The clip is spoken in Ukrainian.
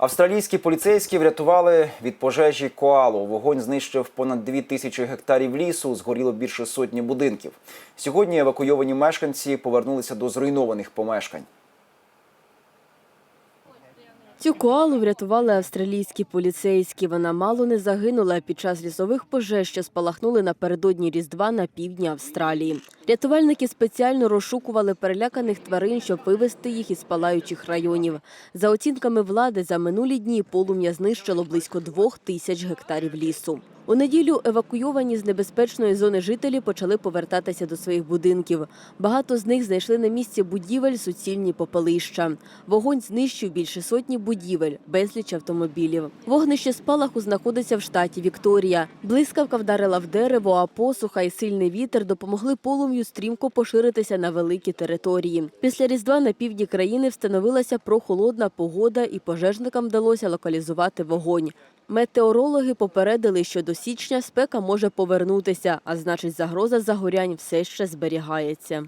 Австралійські поліцейські врятували від пожежі коалу. Вогонь знищив понад дві тисячі гектарів лісу, згоріло більше сотні будинків. Сьогодні евакуйовані мешканці повернулися до зруйнованих помешкань. Цю коалу врятували австралійські поліцейські. Вона мало не загинула під час лісових пожеж, що спалахнули напередодні Різдва на півдні Австралії. Рятувальники спеціально розшукували переляканих тварин, щоб вивезти їх із палаючих районів. За оцінками влади, за минулі дні полум'я знищило близько двох тисяч гектарів лісу. У неділю евакуйовані з небезпечної зони жителі почали повертатися до своїх будинків. Багато з них знайшли на місці будівель суцільні попелища. Вогонь знищив більше сотні будівель, безліч автомобілів. Вогнище спалаху знаходиться в штаті Вікторія. Блискавка вдарила в дерево, а посуха і сильний вітер допомогли полум'ю стрімко поширитися на великі території. Після різдва на півдні країни встановилася прохолодна погода, і пожежникам вдалося локалізувати вогонь. Метеорологи попередили, що до січня спека може повернутися, а значить загроза загорянь все ще зберігається.